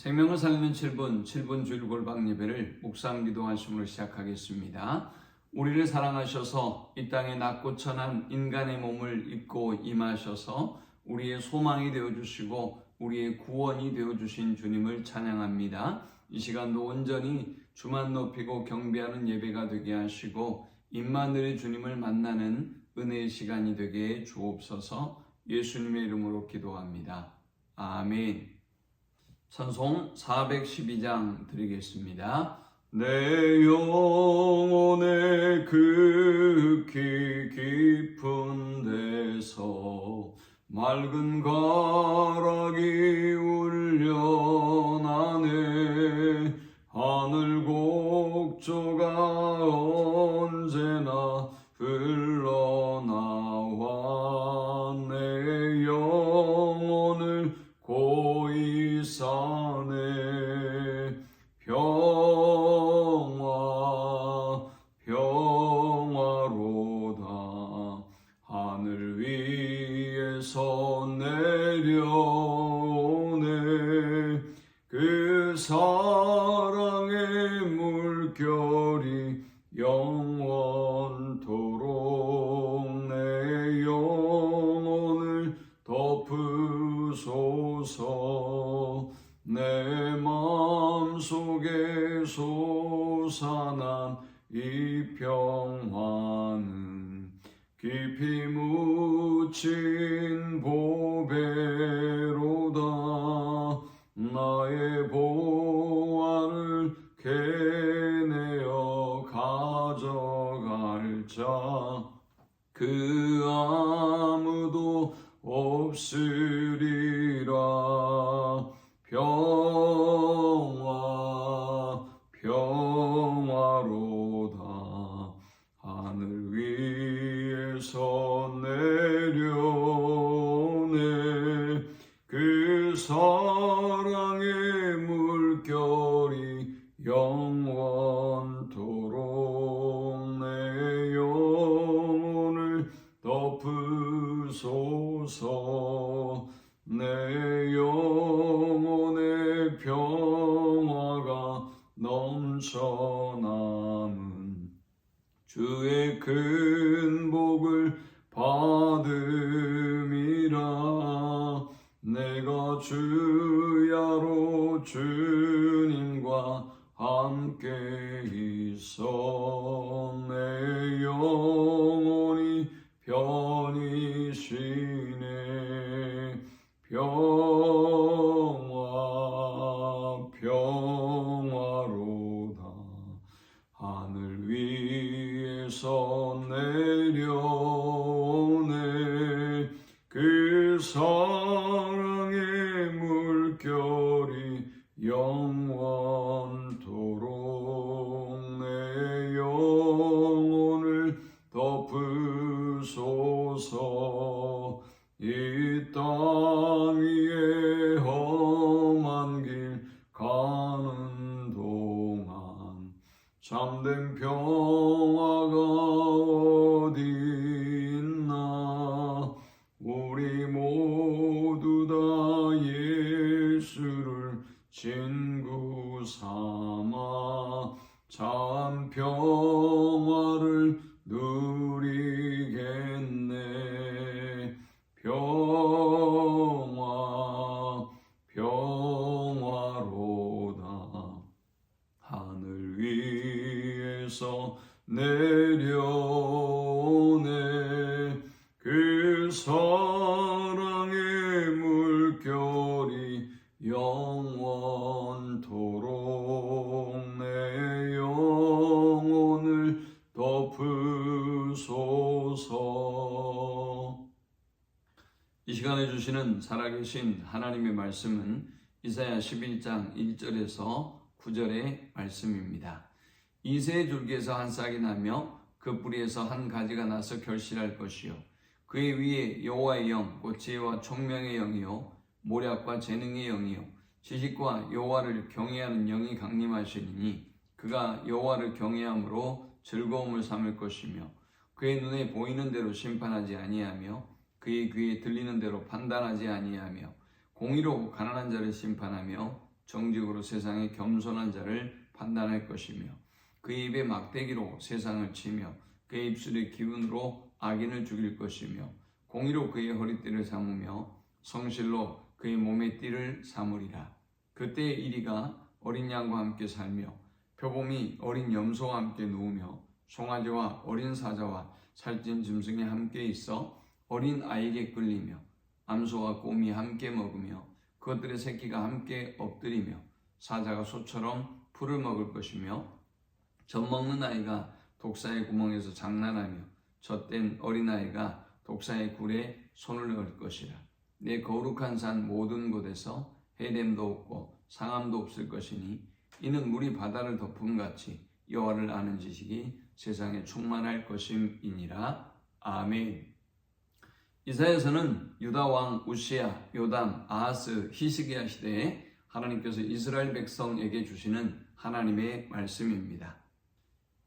생명을 살리는 7분, 7분 주일 골방 예배를 묵상 기도하심으로 시작하겠습니다. 우리를 사랑하셔서 이 땅에 낮고 천한 인간의 몸을 입고 임하셔서 우리의 소망이 되어 주시고 우리의 구원이 되어 주신 주님을 찬양합니다. 이 시간도 온전히 주만 높이고 경배하는 예배가 되게 하시고 임마늘의 주님을 만나는 은혜의 시간이 되게 주옵소서 예수님의 이름으로 기도합니다. 아멘. 찬송 412장 드리겠습니다. 내 영혼의 극히 깊은 데서 맑은 가락이 울려나네 하늘 곡조가 물결이 영원토록 내 영혼을 덮으소서. 내 마음속에 솟아난 이 평화는 깊이 묻힌 보배로다. 나의 보화를 캐 자 그 아무도 없으리라. 평화 평화로다. 하늘 위에서 내려오네. 그 사랑의 물결이 영원 주야로 주님과 함께 있어 내 영혼이 편히 쉬네. 평화 평화로다. 하늘 위에서 내려오네. 그사 사랑의 물결이 영원토록 내 영혼을 덮으소서 이 시간에 주시는 살아계신 하나님의 말씀은 이사야 11장 1절에서 9절의 말씀입니다. 이새의 줄기에서 한 싹이 나며 그 뿌리에서 한 가지가 나서 결실할 것이요 그의 위에 여호와의 영, 곧 지혜와 총명의 영이요 모략과 재능의 영이요 지식과 여호와를 경외하는 영이 강림하시리니 그가 여호와를 경외함으로 즐거움을 삼을 것이며 그의 눈에 보이는 대로 심판하지 아니하며 그의 귀에 들리는 대로 판단하지 아니하며 공의로 가난한 자를 심판하며 정직으로 세상의 겸손한 자를 판단할 것이며 그의 입에 막대기로 세상을 치며 그의 입술의 기운으로 악인을 죽일 것이며 공의로 그의 허리띠를 삼으며 성실로 그의 몸의 띠를 삼으리라. 그때의 이리가 어린 양과 함께 살며 표범이 어린 염소와 함께 누우며 송아지와 어린 사자와 살찐 짐승이 함께 있어 어린 아이에게 끌리며 암소와 곰이 함께 먹으며 그것들의 새끼가 함께 엎드리며 사자가 소처럼 풀을 먹을 것이며 젖 먹는 아이가 독사의 구멍에서 장난하며 젖된 어린아이가 독사의 굴에 손을 넣을 것이라 내 거룩한 산 모든 곳에서 해됨도 없고 상함도 없을 것이니 이는 물이 바다를 덮음 같이 여호와를 아는 지식이 세상에 충만할 것임이니라 아멘. 이사야서는 유다 왕 우시야, 요담, 아하스, 히스기야 시대에 하나님께서 이스라엘 백성에게 주시는 하나님의 말씀입니다.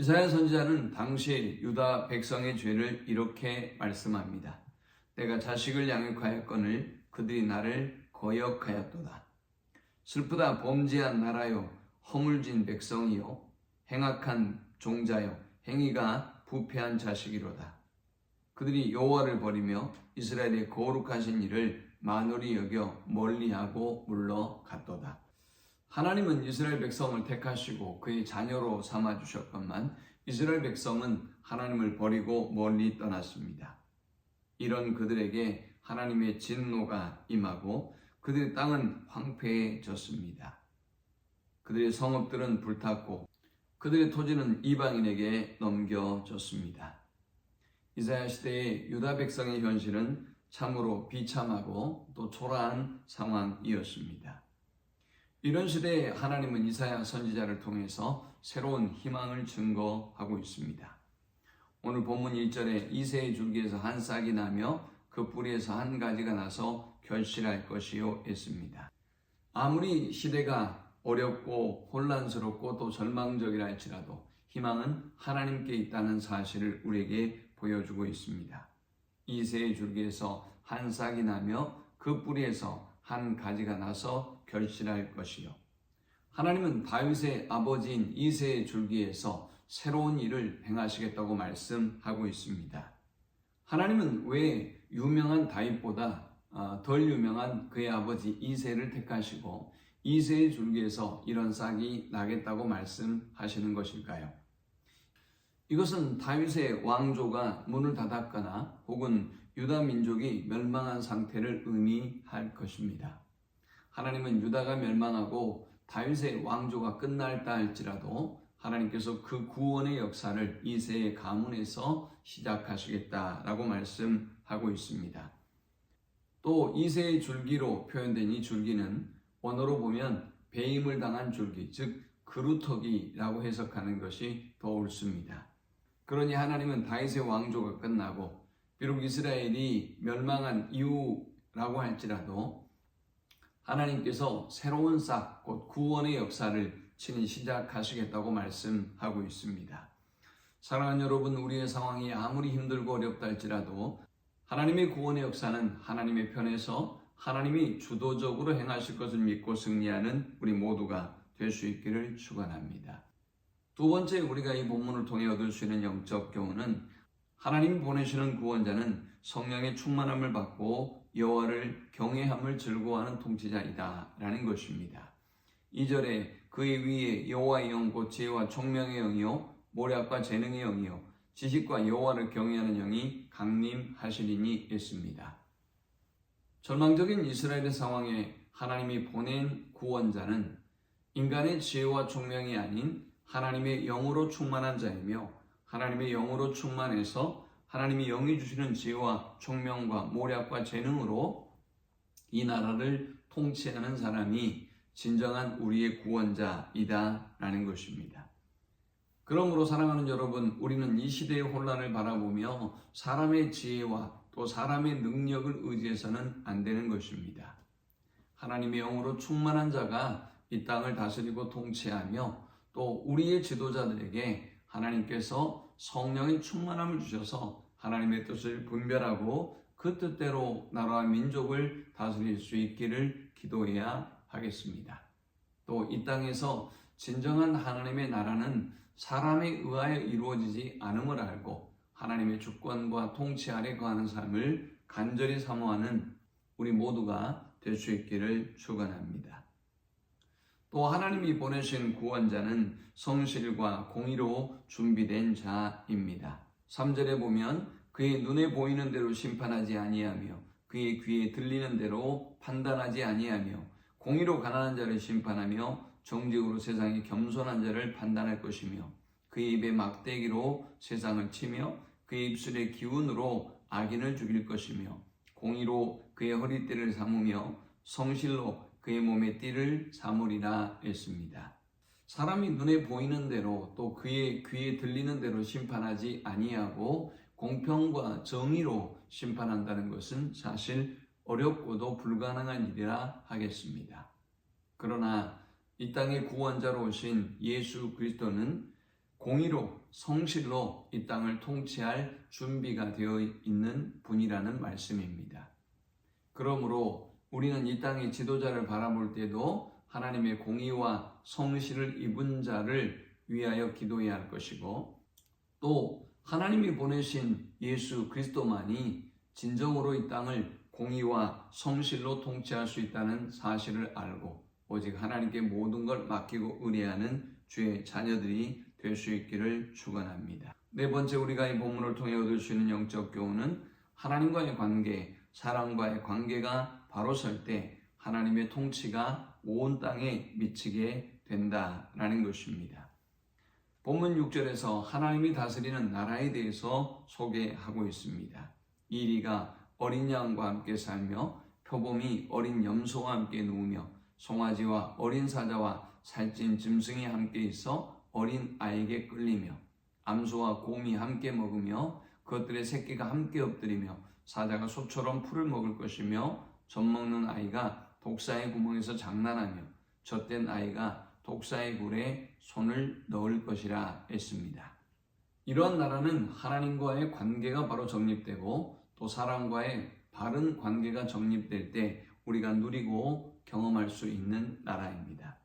이사야 선지자는 당시 유다 백성의 죄를 이렇게 말씀합니다. 내가 자식을 양육하였거늘 그들이 나를 거역하였도다. 슬프다 범죄한 나라요 허물진 백성이요 행악한 종자요 행위가 부패한 자식이로다. 그들이 여호와를 버리며 이스라엘의 거룩하신 일을 만홀히 여겨 멀리하고 물러갔도다. 하나님은 이스라엘 백성을 택하시고 그의 자녀로 삼아 주셨건만 이스라엘 백성은 하나님을 버리고 멀리 떠났습니다. 이런 그들에게 하나님의 진노가 임하고 그들의 땅은 황폐해졌습니다. 그들의 성읍들은 불탔고 그들의 토지는 이방인에게 넘겨졌습니다. 이사야 시대의 유다 백성의 현실은 참으로 비참하고 또 초라한 상황이었습니다. 이런 시대에 하나님은 이사야 선지자를 통해서 새로운 희망을 증거하고 있습니다. 오늘 본문 1절에 이새의 줄기에서 한 싹이 나며 그 뿌리에서 한 가지가 나서 결실할 것이요 했습니다. 아무리 시대가 어렵고 혼란스럽고 또 절망적이라 할지라도 희망은 하나님께 있다는 사실을 우리에게 보여주고 있습니다. 이새의 줄기에서 한 싹이 나며 그 뿌리에서 한 가지가 나서 결실할 것이요. 하나님은 다윗의 아버지인 이새의 줄기에서 새로운 일을 행하시겠다고 말씀하고 있습니다. 하나님은 왜 유명한 다윗보다 아, 덜 유명한 그의 아버지 이새를 택하시고 이새의 줄기에서 이런 싹이 나겠다고 말씀하시는 것일까요? 이것은 다윗의 왕조가 문을 닫았거나 혹은 유다 민족이 멸망한 상태를 의미할 것입니다. 하나님은 유다가 멸망하고 다윗의 왕조가 끝날다 할지라도 하나님께서 그 구원의 역사를 이세의 가문에서 시작하시겠다라고 말씀하고 있습니다. 또 이세의 줄기로 표현된 이 줄기는 원어로 보면 배임을 당한 줄기, 즉 그루터기라고 해석하는 것이 더 옳습니다. 그러니 하나님은 다윗의 왕조가 끝나고 비록 이스라엘이 멸망한 이후라고 할지라도 하나님께서 새로운 싹, 곧 구원의 역사를 친히 시작하시겠다고 말씀하고 있습니다. 사랑하는 여러분, 우리의 상황이 아무리 힘들고 어렵다 할지라도 하나님의 구원의 역사는 하나님의 편에서 하나님이 주도적으로 행하실 것을 믿고 승리하는 우리 모두가 될 수 있기를 축원합니다. 두 번째 우리가 이 본문을 통해 얻을 수 있는 영적 교훈은 하나님이 보내시는 구원자는 성령의 충만함을 받고 여호와를 경외함을 즐거워하는 통치자이다라는 것입니다. 2절에 그의 위에 여호와의 영곧 지혜와 총명의 영이요 모략과 재능의 영이요 지식과 여호와를 경외하는 영이 강림하시리니 했습니다. 절망적인 이스라엘의 상황에 하나님이 보낸 구원자는 인간의 지혜와 총명이 아닌 하나님의 영으로 충만한 자이며 하나님의 영으로 충만해서 하나님이 영이 주시는 지혜와 총명과 모략과 재능으로 이 나라를 통치하는 사람이 진정한 우리의 구원자이다라는 것입니다. 그러므로 사랑하는 여러분, 우리는 이 시대의 혼란을 바라보며 사람의 지혜와 또 사람의 능력을 의지해서는 안 되는 것입니다. 하나님의 영으로 충만한 자가 이 땅을 다스리고 통치하며 또 우리의 지도자들에게 하나님께서 성령의 충만함을 주셔서 하나님의 뜻을 분별하고 그 뜻대로 나라와 민족을 다스릴 수 있기를 기도해야 하겠습니다. 또 이 땅에서 진정한 하나님의 나라는 사람에 의하여 이루어지지 않음을 알고 하나님의 주권과 통치 아래 거하는 삶을 간절히 사모하는 우리 모두가 될 수 있기를 축원합니다. 또 하나님이 보내신 구원자는 성실과 공의로 준비된 자입니다. 3절에 보면 그의 눈에 보이는 대로 심판하지 아니하며 그의 귀에 들리는 대로 판단하지 아니하며 공의로 가난한 자를 심판하며 정직으로 세상의 겸손한 자를 판단할 것이며 그의 입에 막대기로 세상을 치며 그의 입술의 기운으로 악인을 죽일 것이며 공의로 그의 허리띠를 삼으며 성실로 그의 몸의 띠를 삼으리라 했습니다. 사람이 눈에 보이는 대로 또 그의 귀에 들리는 대로 심판하지 아니하고 공평과 정의로 심판한다는 것은 사실 어렵고도 불가능한 일이라 하겠습니다. 그러나 이 땅의 구원자로 오신 예수 그리스도는 공의로 성실로 이 땅을 통치할 준비가 되어 있는 분이라는 말씀입니다. 그러므로 우리는 이 땅의 지도자를 바라볼 때도 하나님의 공의와 성실을 입은 자를 위하여 기도해야 할 것이고 또 하나님이 보내신 예수 그리스도만이 진정으로 이 땅을 공의와 성실로 통치할 수 있다는 사실을 알고 오직 하나님께 모든 걸 맡기고 의뢰하는 주의 자녀들이 될 수 있기를 축원합니다. 네 번째 우리가 이 본문을 통해 얻을 수 있는 영적 교훈은 하나님과의 관계, 사랑과의 관계가 바로 설 때 하나님의 통치가 온 땅에 미치게 된다라는 것입니다. 본문 6절에서 하나님이 다스리는 나라에 대해서 소개하고 있습니다. 이리가 어린 양과 함께 살며 표범이 어린 염소와 함께 누우며 송아지와 어린 사자와 살찐 짐승이 함께 있어 어린 아이에게 끌리며 암소와 곰이 함께 먹으며 그것들의 새끼가 함께 엎드리며 사자가 소처럼 풀을 먹을 것이며 젖 먹는 아이가 독사의 구멍에서 장난하며 젖된 아이가 독사의 굴에 손을 넣을 것이라 했습니다. 이러한 나라는 하나님과의 관계가 바로 정립되고 또 사람과의 바른 관계가 정립될 때 우리가 누리고 경험할 수 있는 나라입니다.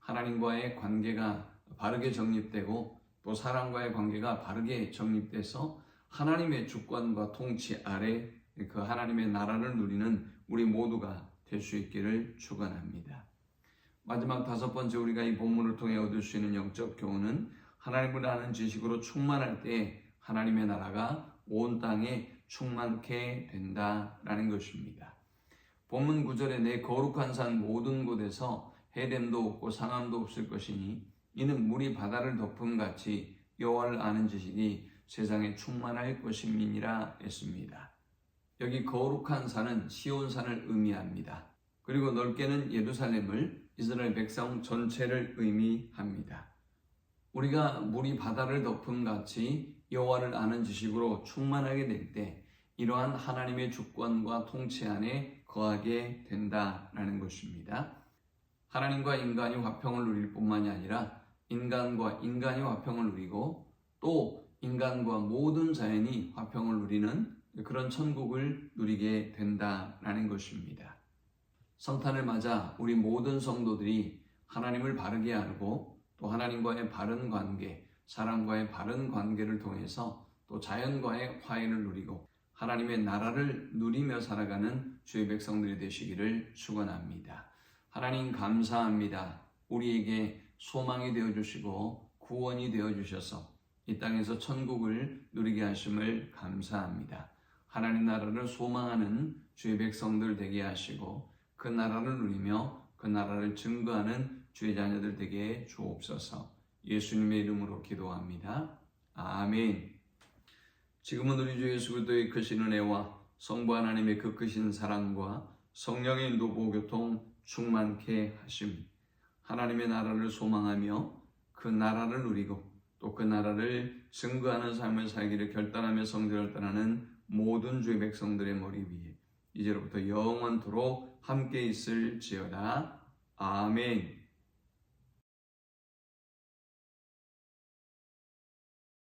하나님과의 관계가 바르게 정립되고 또 사람과의 관계가 바르게 정립돼서 하나님의 주권과 통치 아래 그 하나님의 나라를 누리는 우리 모두가 될 수 있기를 축원합니다. 마지막 다섯 번째 우리가 이 본문을 통해 얻을 수 있는 영적 교훈은 하나님을 아는 지식으로 충만할 때 하나님의 나라가 온 땅에 충만케 된다라는 것입니다. 본문 9절에 내 거룩한 산 모든 곳에서 해됨도 없고 상함도 없을 것이니 이는 물이 바다를 덮음 같이 여호와를 아는 지식이 세상에 충만할 것임이니라 했습니다. 여기 거룩한 산은 시온산을 의미합니다. 그리고 넓게는 예루살렘을 이스라엘 백성 전체를 의미합니다. 우리가 물이 바다를 덮음 같이 여호와를 아는 지식으로 충만하게 될 때 이러한 하나님의 주권과 통치 안에 거하게 된다라는 것입니다. 하나님과 인간이 화평을 누릴 뿐만이 아니라 인간과 인간이 화평을 누리고 또 인간과 모든 자연이 화평을 누리는 그런 천국을 누리게 된다라는 것입니다. 성탄을 맞아 우리 모든 성도들이 하나님을 바르게 알고 또 하나님과의 바른 관계, 사람과의 바른 관계를 통해서 또 자연과의 화해를 누리고 하나님의 나라를 누리며 살아가는 주의 백성들이 되시기를 축원합니다. 하나님 감사합니다. 우리에게 소망이 되어 주시고 구원이 되어 주셔서 이 땅에서 천국을 누리게 하심을 감사합니다. 하나님 나라를 소망하는 주의 백성들 되게 하시고 그 나라를 누리며 그 나라를 증거하는 주의 자녀들 되게 주옵소서. 예수님의 이름으로 기도합니다. 아멘. 지금은 우리 주 예수 그리스도의 크신 은혜와 성부 하나님의 그 크신 사랑과 성령의 인도 보교통 충만케 하심. 하나님의 나라를 소망하며 그 나라를 누리고 또 그 나라를 증거하는 삶을 살기를 결단하며 성전을 떠나는 모든 주의 백성들의 머리 위에 이제로부터 영원토록 함께 있을지어다. 아멘.